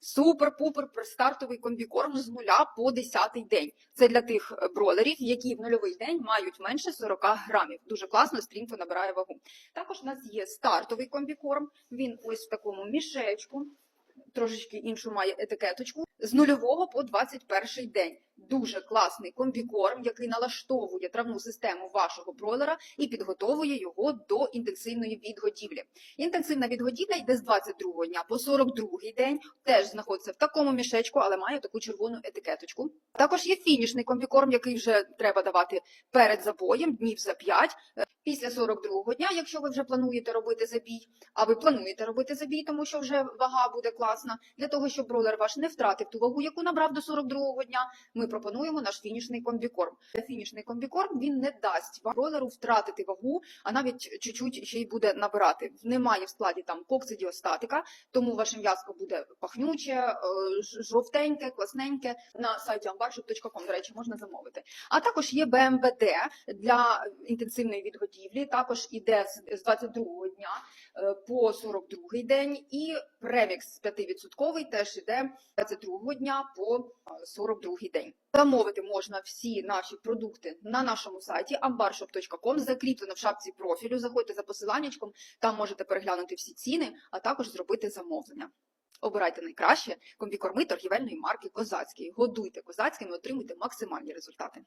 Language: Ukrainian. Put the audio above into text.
Супер-пупер стартовий комбікорм з нуля по 10 день. Це для тих е, бролерів, які в нульовий день мають менше 40 грамів. Дуже класно, стрімко набирає вагу. Також у нас є стартовий комбікорм. Він ось в такому мішечку. Трошечки іншу має етикеточку з нульового по 21 день. Дуже класний комбікорм, який налаштовує травну систему вашого бройлера і підготовує його до інтенсивної відгодівлі. Інтенсивна відгодівля йде з 22 дня по 42 день. Теж знаходиться в такому мішечку, але має таку червону етикеточку. Також є фінішний комбікорм, який вже треба давати перед забоєм, днів за 5. Після 42-го дня, якщо ви вже плануєте робити забій, а ви плануєте робити забій, тому що вже вага буде класна. Для того, щоб бролер ваш не втратив ту вагу, яку набрав до 42-го дня, ми пропонуємо наш фінішний комбікорм. Фінішний комбікорм він не дасть вам бролеру втратити вагу, а навіть чуть-чуть ще й буде набирати. Немає в складі там коксидіостатика, тому ваше м'яско буде пахнюче, е, жовтеньке, класненьке. На сайті ambarshop.com, до речі, можна замовити. А також є БМВД для інтенсивної відгодівлі. Також іде з- з 22-го дня е, по 42-й день, і премікс 5% теж іде з 22-го дня по е, 42-й день. Замовити можна всі наші продукти на нашому сайті ambarshop.com, закріплено в шапці профілю. Заходьте за посиланнячком, там можете переглянути всі ціни, а також зробити замовлення. Обирайте найкраще комбікорми торгівельної марки Козацький. Годуйте козацьким і отримуйте максимальні результати.